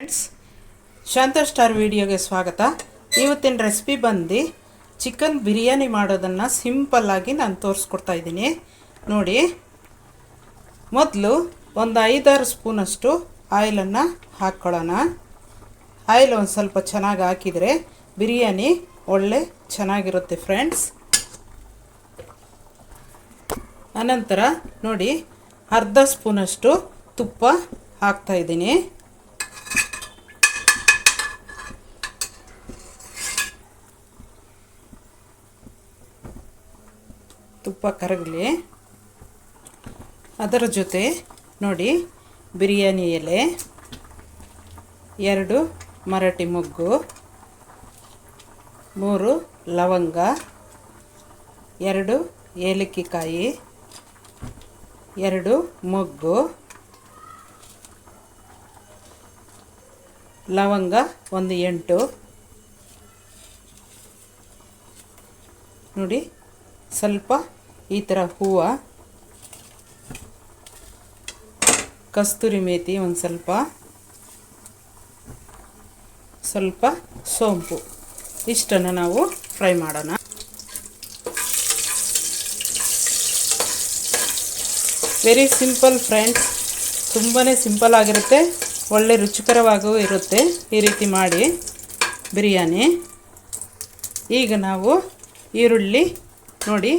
Friends ಶಾಂತ star ವಿಡಿಯೋಗೆ ಸ್ವಾಗತ. ಇವತ್ತಿನ ರೆಸಿಪಿ ಬಂದು ಚಿಕನ್ ಬಿರಿಯಾನಿ ಮಾಡೋದನ್ನು ಸಿಂಪಲ್ಲಾಗಿ ನಾನು ತೋರಿಸ್ಕೊಡ್ತಾ ಇದ್ದೀನಿ. ನೋಡಿ, ಮೊದಲು ಒಂದು ಐದಾರು ಸ್ಪೂನಷ್ಟು ಆಯಿಲನ್ನು ಹಾಕ್ಕೊಳ್ಳೋಣ. ಆಯಿಲ್ ಒಂದು ಸ್ವಲ್ಪ ಚೆನ್ನಾಗಿ ಹಾಕಿದರೆ ಬಿರಿಯಾನಿ ಒಳ್ಳೆ ಚೆನ್ನಾಗಿರುತ್ತೆ ಫ್ರೆಂಡ್ಸ್ ಅನಂತರ ನೋಡಿ, ಅರ್ಧ ಸ್ಪೂನಷ್ಟು ತುಪ್ಪ ಹಾಕ್ತಾ ತುಪ್ಪ ಕರಗಲಿ. ಅದರ ಜೊತೆ ನೋಡಿ ಬಿರಿಯಾನಿ ಎಲೆ, ಎರಡು ಮರಾಠಿ ಮೊಗ್ಗು, ಮೂರು ಲವಂಗ, ಎರಡು ಏಲಕ್ಕಿ ಕಾಯಿ ಎರಡು ಮೊಗ್ಗು, ಲವಂಗ ಒಂದು ಎಂಟು. ನೋಡಿ ಸ್ವಲ್ಪ ಈ ಥರ ಹೂವು. ಕಸ್ತೂರಿ ಮೇಥಿ ಒಂದು ಸ್ವಲ್ಪ. ಸ್ವಲ್ಪ ಸೋಂಪು. ಇಷ್ಟನ್ನು ನಾವು ಫ್ರೈ ಮಾಡೋಣ. ವೆರಿ ಸಿಂಪಲ್ ಫ್ರೆಂಡ್ಸ್ ತುಂಬಾ ಸಿಂಪಲ್ ಆಗಿರುತ್ತೆ. ಒಳ್ಳೆ ರುಚಿಕರವಾಗೂ ಇರುತ್ತೆ. ಈ ರೀತಿ ಮಾಡಿ ಬಿರಿಯಾನಿ. ಈಗ ನಾವು ಈರುಳ್ಳಿ ನೋಡಿ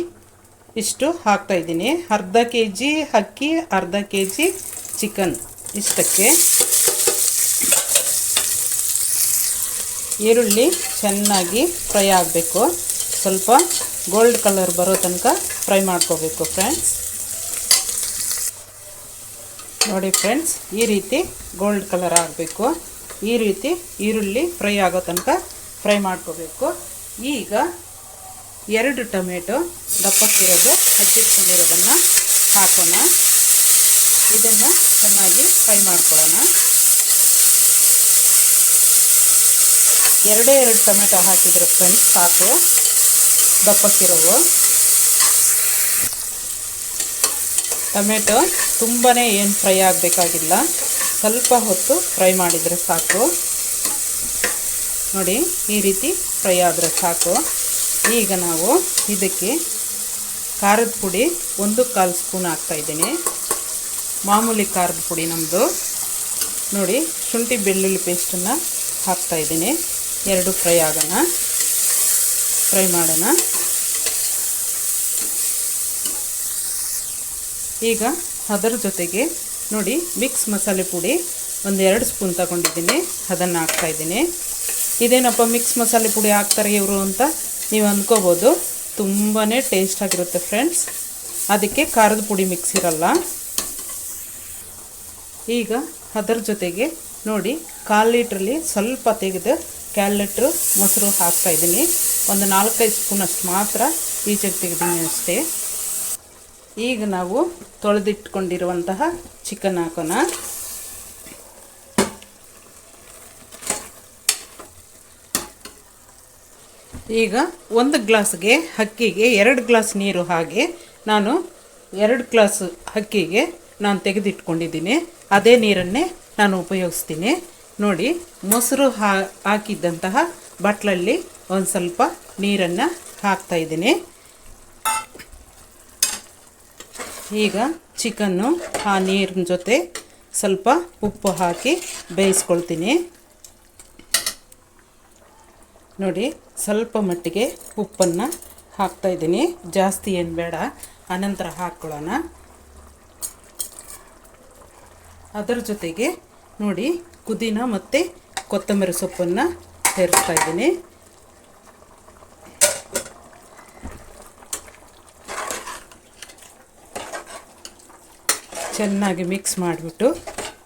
ಇಷ್ಟು ಹಾಕ್ತಾಯಿದ್ದೀನಿ ಅರ್ಧ ಕೆ ಜಿ ಅಕ್ಕಿ, ಅರ್ಧ ಕೆ ಜಿ ಚಿಕನ್ ಇಷ್ಟಕ್ಕೆ. ಈರುಳ್ಳಿ ಚೆನ್ನಾಗಿ ಫ್ರೈ ಆಗಬೇಕು. ಸ್ವಲ್ಪ ಗೋಲ್ಡ್ ಕಲರ್ ಬರೋ ತನಕ ಫ್ರೈ ಮಾಡ್ಕೋಬೇಕು ಫ್ರೆಂಡ್ಸ್. ನೋಡಿ ಫ್ರೆಂಡ್ಸ್, ಈ ರೀತಿ ಗೋಲ್ಡ್ ಕಲರ್ ಆಗಬೇಕು. ಈ ರೀತಿ ಈರುಳ್ಳಿ ಫ್ರೈ ಆಗೋ ತನಕ ಫ್ರೈ ಮಾಡ್ಕೋಬೇಕು. ಈಗ ಎರಡು ಟೊಮೆಟೊ ದಪ್ಪಕ್ಕಿರೋದು ಹಚ್ಚಿಟ್ಕೊಂಡಿರೋದನ್ನು ಹಾಕೋಣ. ಇದನ್ನು ಚೆನ್ನಾಗಿ ಫ್ರೈ ಮಾಡ್ಕೊಳ್ಳೋಣ. ಎರಡೇ ಎರಡು ಟೊಮೆಟೊ ಹಾಕಿದರೆ ಫ್ರೆಂಡ್ಸ್ ಸಾಕು. ದಪ್ಪಕ್ಕಿರೋವು. ಟೊಮೆಟೊ ತುಂಬಾ ಏನು ಫ್ರೈ ಆಗಬೇಕಾಗಿಲ್ಲ. ಸ್ವಲ್ಪ ಹೊತ್ತು ಫ್ರೈ ಮಾಡಿದರೆ ಸಾಕು. ನೋಡಿ, ಈ ರೀತಿ ಫ್ರೈ ಆದರೆ ಸಾಕು. ಈಗ ನಾವು ಇದಕ್ಕೆ ಖಾರದ ಪುಡಿ ಒಂದು ಕಾಲು ಸ್ಪೂನ್ ಹಾಕ್ತಾಯಿದ್ದೀನಿ ಮಾಮೂಲಿ ಖಾರದ ಪುಡಿ ನಮ್ಮದು ನೋಡಿ, ಶುಂಠಿ ಬೆಳ್ಳುಳ್ಳಿ ಪೇಸ್ಟನ್ನು ಹಾಕ್ತಾಯಿದ್ದೀನಿ ಎರಡು ಫ್ರೈ ಆಗೋಣ. ಫ್ರೈ ಮಾಡೋಣ. ಈಗ ಅದರ ಜೊತೆಗೆ ನೋಡಿ, ಮಿಕ್ಸ್ ಮಸಾಲೆ ಪುಡಿ ಒಂದು ಎರಡು ಸ್ಪೂನ್ ತಗೊಂಡಿದ್ದೀನಿ. ಅದನ್ನು ಹಾಕ್ತಾಯಿದ್ದೀನಿ ಇದೇನಪ್ಪ ಮಿಕ್ಸ್ ಮಸಾಲೆ ಪುಡಿ ಹಾಕ್ತಾರೆ ಇವರು ಅಂತ? ನೀವು ಅಂದ್ಕೋಬೋದು. ತುಂಬಾ ಟೇಸ್ಟ್ ಆಗಿರುತ್ತೆ ಫ್ರೆಂಡ್ಸ್ ಅದಕ್ಕೆ ಖಾರದ ಪುಡಿ ಮಿಕ್ಸ್ ಇರಲ್ಲ. ಈಗ ಅದರ ಜೊತೆಗೆ ನೋಡಿ, ಕಾಲು ಲೀಟ್ರಲ್ಲಿ ಸ್ವಲ್ಪ ತೆಗೆದು ಕ್ಯಾಲ್ ಲೀಟ್ರು ಮೊಸರು ಹಾಕ್ತಾಯಿದ್ದೀನಿ ಒಂದು ನಾಲ್ಕೈದು ಸ್ಪೂನಷ್ಟು ಮಾತ್ರ ಈಚೆಗೆ ತೆಗೆದೀನಿ ಅಷ್ಟೇ. ಈಗ ನಾವು ತೊಳೆದಿಟ್ಕೊಂಡಿರುವಂತಹ ಚಿಕನ್ ಹಾಕೋಣ. ಈಗ ಒಂದು ಗ್ಲಾಸ್ಗೆ ಅಕ್ಕಿಗೆ ಎರಡು ಗ್ಲಾಸ್ ನೀರು ಹಾಗೆ ನಾನು ಎರಡು ಗ್ಲಾಸ್ ಅಕ್ಕಿಗೆ ನಾನು ತೆಗೆದಿಟ್ಕೊಂಡಿದ್ದೀನಿ. ಅದೇ ನೀರನ್ನೇ ನಾನು ಉಪಯೋಗಿಸ್ತೀನಿ. ನೋಡಿ, ಮೊಸರು ಹಾ, ಹಾಕಿದ್ದಂತಹ ಬಟ್ಲಲ್ಲಿ ಒಂದು ಸ್ವಲ್ಪ ನೀರನ್ನು ಹಾಕ್ತಾಯಿದ್ದೀನಿ ಈಗ ಚಿಕನ್ನು ಆ ನೀರಿನ ಜೊತೆ ಸ್ವಲ್ಪ ಉಪ್ಪು ಹಾಕಿ ಬೇಯಿಸ್ಕೊಳ್ತೀನಿ. ನೋಡಿ ಸ್ವಲ್ಪ ಮಟ್ಟಿಗೆ ಉಪ್ಪನ್ನು ಹಾಕ್ತಾಯಿದ್ದೀನಿ ಜಾಸ್ತಿ ಏನು ಬೇಡ. ಅನಂತರ ಹಾಕ್ಕೊಳ್ಳೋಣ ಅದರ ಜೊತೆಗೆ ನೋಡಿ, ಪುದೀನ ಮತ್ತು ಕೊತ್ತಂಬರಿ ಸೊಪ್ಪನ್ನು ಸೇರಿಸ್ತಾ ಇದ್ದೀನಿ. ಚೆನ್ನಾಗಿ ಮಿಕ್ಸ್ ಮಾಡಿಬಿಟ್ಟು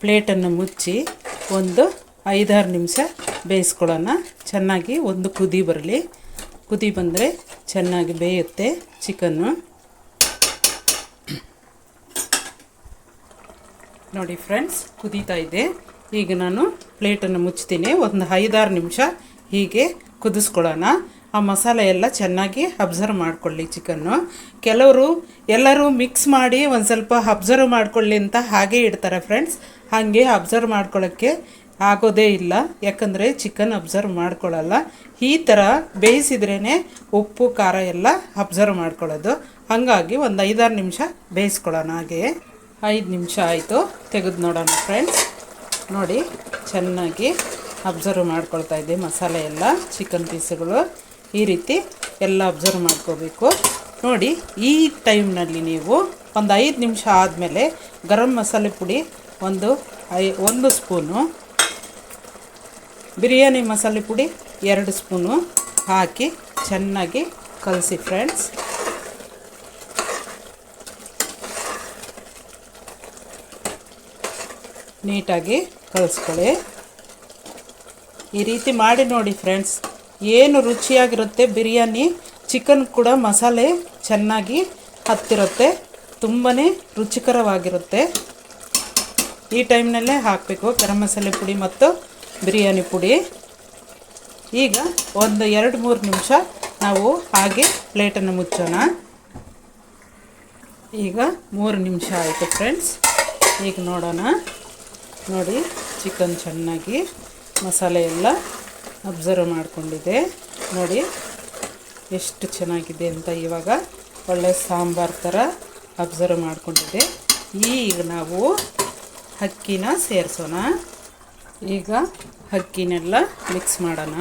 ಪ್ಲೇಟನ್ನು ಮುಚ್ಚಿ ಒಂದು ಐದಾರು ನಿಮಿಷ ಬೇಯಿಸ್ಕೊಳ್ಳೋಣ. ಚೆನ್ನಾಗಿ ಒಂದು ಕುದಿ ಬರಲಿ. ಕುದಿ ಬಂದರೆ ಚೆನ್ನಾಗಿ ಬೇಯುತ್ತೆ ಚಿಕನ್ನು ನೋಡಿ ಫ್ರೆಂಡ್ಸ್ ಕುದೀತಾ ಇದೆ. ಈಗ ನಾನು ಪ್ಲೇಟನ್ನು ಮುಚ್ತೀನಿ ಒಂದು ಐದಾರು ನಿಮಿಷ ಹೀಗೆ ಕುದಿಸ್ಕೊಳ್ಳೋಣ. ಆ ಮಸಾಲೆ ಎಲ್ಲ ಚೆನ್ನಾಗಿ ಅಬ್ಸರ್ವ್ ಮಾಡ್ಕೊಳ್ಳಿ ಚಿಕನ್ನು ಕೆಲವರು ಎಲ್ಲರೂ ಮಿಕ್ಸ್ ಮಾಡಿ ಒಂದು ಸ್ವಲ್ಪ ಅಬ್ಸರ್ವ್ ಮಾಡಿಕೊಳ್ಳಿ ಅಂತ ಹಾಗೆ ಇಡ್ತಾರೆ ಫ್ರೆಂಡ್ಸ್ ಹಾಗೆ ಅಬ್ಸರ್ವ್ ಮಾಡ್ಕೊಳ್ಳೋಕ್ಕೆ ಆಗೋದೇ ಇಲ್ಲ. ಯಾಕಂದರೆ ಚಿಕನ್ ಅಬ್ಸರ್ವ್ ಮಾಡ್ಕೊಳ್ಳಲ್ಲ ಈ ಥರ ಬೇಯಿಸಿದ್ರೇ ಉಪ್ಪು, ಖಾರ ಎಲ್ಲ ಅಬ್ಸರ್ವ್ ಮಾಡ್ಕೊಳ್ಳೋದು. ಹಾಗಾಗಿ ಒಂದು ಐದಾರು ನಿಮಿಷ ಬೇಯಿಸ್ಕೊಳ್ಳೋಣ ಹಾಗೆ. ಐದು ನಿಮಿಷ ಆಯಿತು. ತೆಗೆದು ನೋಡೋಣ ಫ್ರೆಂಡ್ಸ್ ನೋಡಿ, ಚೆನ್ನಾಗಿ ಅಬ್ಸರ್ವ್ ಮಾಡ್ಕೊಳ್ತಾ ಇದ್ದೆ ಮಸಾಲೆ ಎಲ್ಲ ಚಿಕನ್ ಪೀಸುಗಳು. ಈ ರೀತಿ ಎಲ್ಲ ಅಬ್ಸರ್ವ್ ಮಾಡ್ಕೋಬೇಕು. ನೋಡಿ, ಈ ಟೈಮ್ನಲ್ಲಿ ನೀವು ಒಂದು ಐದು ನಿಮಿಷ ಆದಮೇಲೆ ಗರಂ ಮಸಾಲೆ ಪುಡಿ ಒಂದು ಐ, ಒಂದು ಸ್ಪೂನು ಬಿರಿಯಾನಿ ಮಸಾಲೆ ಪುಡಿ ಎರಡು ಸ್ಪೂನು ಹಾಕಿ ಚೆನ್ನಾಗಿ ಕಲಸಿ ಫ್ರೆಂಡ್ಸ್. ನೀಟಾಗಿ ಕಲಿಸ್ಕೊಳ್ಳಿ. ಈ ರೀತಿ ಮಾಡಿ ನೋಡಿ ಫ್ರೆಂಡ್ಸ್, ಏನು ರುಚಿಯಾಗಿರುತ್ತೆ ಬಿರಿಯಾನಿ, ಚಿಕನ್ ಕೂಡ ಮಸಾಲೆ ಚೆನ್ನಾಗಿ ಹತ್ತಿರುತ್ತೆ ತುಂಬಾ ರುಚಿಕರವಾಗಿರುತ್ತೆ. ಈ ಟೈಮ್ನಲ್ಲೇ ಹಾಕಬೇಕು ಗರಂ ಮಸಾಲೆ ಪುಡಿ ಮತ್ತು ಬಿರಿಯಾನಿ ಪುಡಿ. ಈಗ ಒಂದು ಎರಡು ಮೂರು ನಿಮಿಷ ನಾವು ಹಾಗೆ ಪ್ಲೇಟನ್ನು ಮುಚ್ಚೋಣ. ಈಗ ಮೂರು ನಿಮಿಷ ಆಯಿತು ಫ್ರೆಂಡ್ಸ್ ಈಗ ನೋಡೋಣ. ನೋಡಿ ಚಿಕನ್ ಚೆನ್ನಾಗಿ ಮಸಾಲೆ ಎಲ್ಲ ಅಬ್ಸರ್ವ್ ಮಾಡಿಕೊಂಡಿದೆ. ನೋಡಿ, ಎಷ್ಟು ಚೆನ್ನಾಗಿದೆ ಅಂತ ಇವಾಗ ಒಳ್ಳೆ ಸಾಂಬಾರು ಥರ ಅಬ್ಸರ್ವ್ ಮಾಡಿಕೊಂಡಿದೆ. ಈಗ ನಾವು ಅಕ್ಕಿನ ಸೇರಿಸೋಣ. ಈಗ ಅಕ್ಕಿನೆಲ್ಲ ಮಿಕ್ಸ್ ಮಾಡೋಣ.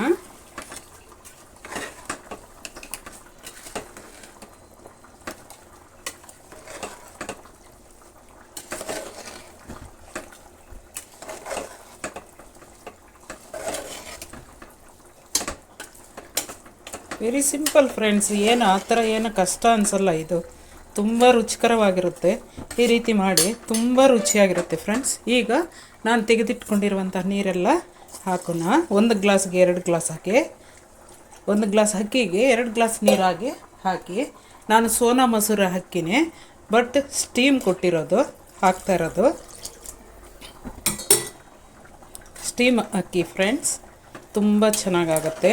ವೆರಿ ಸಿಂಪಲ್ ಫ್ರೆಂಡ್ಸ್ ಏನು ಆ ಥರ ಏನು ಕಷ್ಟ ಅನಿಸಲ್ಲ ಇದು. ತುಂಬ ರುಚಿಕರವಾಗಿರುತ್ತೆ. ಈ ರೀತಿ ಮಾಡಿ ತುಂಬ ರುಚಿಯಾಗಿರುತ್ತೆ ಫ್ರೆಂಡ್ಸ್ ಈಗ ನಾನು ತೆಗೆದಿಟ್ಕೊಂಡಿರುವಂಥ ನೀರೆಲ್ಲ ಹಾಕೋಣ. ಒಂದು ಗ್ಲಾಸ್ಗೆ ಎರಡು ಗ್ಲಾಸ್ ಹಾಕಿ. ಒಂದು ಗ್ಲಾಸ್ ಅಕ್ಕಿಗೆ ಎರಡು ಗ್ಲಾಸ್ ನೀರಾಗಿ ಹಾಕಿ. ನಾನು ಸೋನಾ ಮಸೂರ ಹಾಕಿನಿ ಬಟ್ ಸ್ಟೀಮ್ ಕೊಟ್ಟಿರೋದು, ಹಾಕ್ತಾ ಇರೋದು. ಸ್ಟೀಮ್ ಅಕ್ಕಿ ಫ್ರೆಂಡ್ಸ್ ತುಂಬ ಚೆನ್ನಾಗಾಗತ್ತೆ.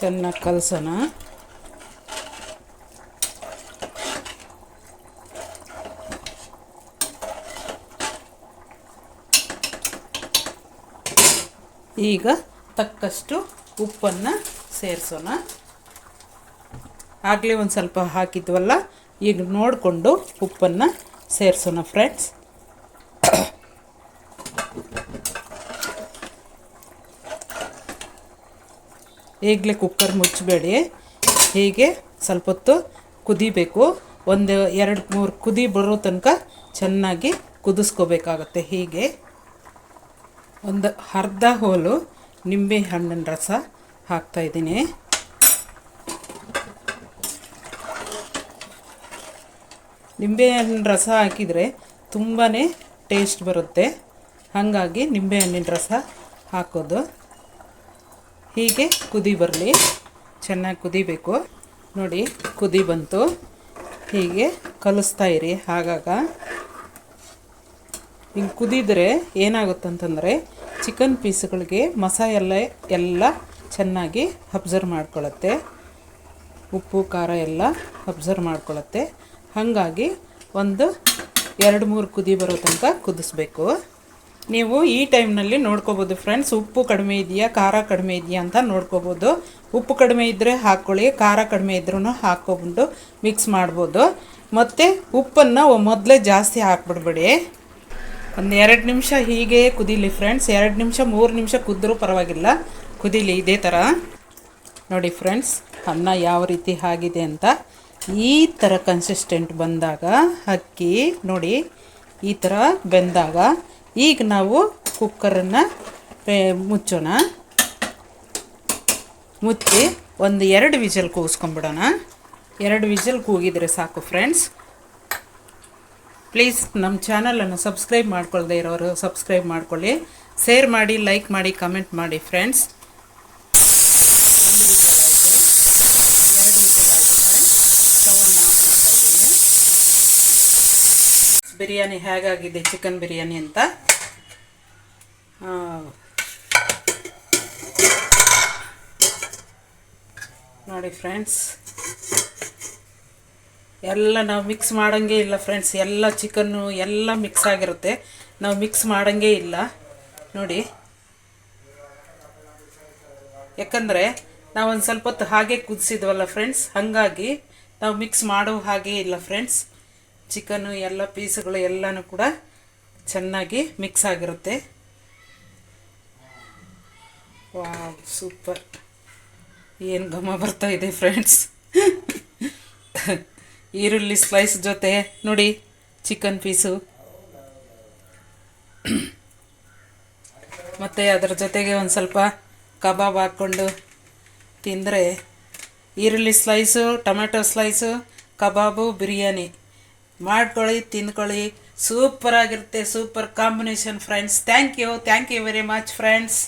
ಚೆನ್ನಾಗಿ ಕಲಸೋಣ. ಈಗ ತಕ್ಕಷ್ಟು ಉಪ್ಪನ್ನು ಸೇರಿಸೋಣ. ಆಗಲೇ ಒಂದು ಸ್ವಲ್ಪ ಹಾಕಿದ್ವಲ್ಲ, ಈಗ ನೋಡಿಕೊಂಡು ಉಪ್ಪನ್ನು ಸೇರಿಸೋಣ ಫ್ರೆಂಡ್ಸ್ ಈಗಲೇ ಕುಕ್ಕರ್ ಮುಚ್ಚಬೇಡಿ. ಹೀಗೆ ಸ್ವಲ್ಪ ಹೊತ್ತು ಕುದಿಬೇಕು. ಒಂದು ಎರಡು ಮೂರು ಕುದಿ ಬರೋ ತನಕ ಚೆನ್ನಾಗಿ ಕುದಿಸ್ಕೋಬೇಕಾಗತ್ತೆ. ಹೀಗೆ ಒಂದು ಅರ್ಧ ಹೋಲು ನಿಂಬೆ ಹಣ್ಣಿನ ರಸ ಹಾಕ್ತಾಯಿದ್ದೀನಿ ನಿಂಬೆಹಣ್ಣಿನ ರಸ ಹಾಕಿದರೆ ತುಂಬಾ ಟೇಸ್ಟ್ ಬರುತ್ತೆ. ಹಾಗಾಗಿ ನಿಂಬೆಹಣ್ಣಿನ ರಸ ಹಾಕೋದು. ಹೀಗೆ ಕುದಿ ಬರಲಿ. ಚೆನ್ನಾಗಿ ಕುದಿಬೇಕು. ನೋಡಿ, ಕುದಿ ಬಂತು. ಹೀಗೆ ಕಲಿಸ್ತಾ ಇರಿ ಆಗಾಗ ಹಿಂಗೆ ಕುದಿದ್ರೆ ಏನಾಗುತ್ತಂತಂದರೆ ಚಿಕನ್ ಪೀಸ್ಗಳಿಗೆ ಮಸಾಲೆ ಎಲ್ಲ ಚೆನ್ನಾಗಿ ಅಬ್ಸರ್ವ್ ಮಾಡ್ಕೊಳ್ಳುತ್ತೆ ಉಪ್ಪು, ಖಾರ ಎಲ್ಲ ಅಬ್ಸರ್ವ್ ಮಾಡ್ಕೊಳ್ಳುತ್ತೆ ಹಾಗಾಗಿ ಒಂದು ಎರಡು ಮೂರು ಕುದಿ ಬರೋ ತನಕ ಕುದಿಸ್ಬೇಕು. ನೀವು ಈ ಟೈಮ್ನಲ್ಲಿ ನೋಡ್ಕೋಬೋದು ಫ್ರೆಂಡ್ಸ್ ಉಪ್ಪು ಕಡಿಮೆ ಇದೆಯಾ, ಖಾರ ಕಡಿಮೆ ಇದೆಯಾ ಅಂತ ನೋಡ್ಕೋಬೋದು. ಉಪ್ಪು ಕಡಿಮೆ ಇದ್ದರೆ ಹಾಕ್ಕೊಳ್ಳಿ, ಖಾರ ಕಡಿಮೆ ಇದ್ರೂ ಹಾಕ್ಕೊಬಿಟ್ಟು ಮಿಕ್ಸ್ ಮಾಡ್ಬೋದು. ಮತ್ತು ಉಪ್ಪನ್ನು ಮೊದಲೇ ಜಾಸ್ತಿ ಹಾಕ್ಬಿಡ್ಬೇಡಿ. ಒಂದು ಎರಡು ನಿಮಿಷ ಹೀಗೆ ಕುದೀಲಿ ಫ್ರೆಂಡ್ಸ್ ಎರಡು ನಿಮಿಷ, ಮೂರು ನಿಮಿಷ ಕುದ್ದರೂ ಪರವಾಗಿಲ್ಲ. ಕುದೀಲಿ ಇದೇ ಥರ ನೋಡಿ ಫ್ರೆಂಡ್ಸ್ ಅನ್ನ ಯಾವ ರೀತಿ ಆಗಿದೆ ಅಂತ. ಈ ಥರ ಕನ್ಸಿಸ್ಟೆಂಟ್ ಬಂದಾಗ, ಅಕ್ಕಿ ನೋಡಿ, ಈ ಥರ ಬೆಂದಾಗ ಈಗ ನಾವು ಕುಕ್ಕರನ್ನು ಮುಚ್ಚೋಣ. ಮುಚ್ಚಿ ಒಂದು ಎರಡು ವಿಜಲ್ ಕೂಗಿಸ್ಕೊಂಬಿಡೋಣ ಎರಡು ವಿಜಲ್ ಕೂಗಿದರೆ ಸಾಕು ಫ್ರೆಂಡ್ಸ್ ಪ್ಲೀಸ್ ನಮ್ಮ ಚಾನಲನ್ನು ಸಬ್ಸ್ಕ್ರೈಬ್ ಮಾಡ್ಕೊಳ್ದೇ ಇರೋರು ಸಬ್ಸ್ಕ್ರೈಬ್ ಮಾಡ್ಕೊಳ್ಳಿ. ಶೇರ್ ಮಾಡಿ ಲೈಕ್ ಮಾಡಿ ಕಮೆಂಟ್ ಮಾಡಿ ಫ್ರೆಂಡ್ಸ್ ಬಿರಿಯಾನಿ ಹೇಗಾಗಿದೆ ಚಿಕನ್ ಬಿರಿಯಾನಿ ಅಂತ? ನೋಡಿ ಫ್ರೆಂಡ್ಸ್ ಎಲ್ಲ ನಾವು ಮಿಕ್ಸ್ ಮಾಡೋಂಗೆ ಇಲ್ಲ ಫ್ರೆಂಡ್ಸ್ ಎಲ್ಲ ಚಿಕನ್ನು ಎಲ್ಲ ಮಿಕ್ಸ್ ಆಗಿರುತ್ತೆ. ನಾವು ಮಿಕ್ಸ್ ಮಾಡೋಂಗೆ ಇಲ್ಲ. ನೋಡಿ. ಯಾಕಂದರೆ ನಾವು ಒಂದು ಸ್ವಲ್ಪ ಹೊತ್ತು ಹಾಗೆ ಕುದಿಸಿದ್ವಲ್ಲ ಫ್ರೆಂಡ್ಸ್ ಹಾಗಾಗಿ ನಾವು ಮಿಕ್ಸ್ ಮಾಡೋ ಹಾಗೆ ಇಲ್ಲ ಫ್ರೆಂಡ್ಸ್ ಚಿಕನ್ನು ಎಲ್ಲ ಪೀಸ್ಗಳು ಎಲ್ಲನೂ ಕೂಡ ಚೆನ್ನಾಗಿ ಮಿಕ್ಸ್ ಆಗಿರುತ್ತೆ. Wow, super. ಏನು ಘಮ ಬರ್ತಾ ಇದೆ ಫ್ರೆಂಡ್ಸ್ ಈರುಳ್ಳಿ ಸ್ಲೈಸ್ ಜೊತೆ, ನೋಡಿ ಚಿಕನ್ ಪೀಸು ಮತ್ತು ಅದರ ಜೊತೆಗೆ ಒಂದು ಸ್ವಲ್ಪ ಕಬಾಬ್ ಹಾಕ್ಕೊಂಡು ತಿಂದರೆ ಈರುಳ್ಳಿ slice tomato slice kebab, biryani. ಮಾಡ್ಕೊಳ್ಳಿ ತಿನ್ಕೊಳ್ಳಿ. ಸೂಪರ್ ಆಗಿರುತ್ತೆ super combination friends thank you thank you very much friends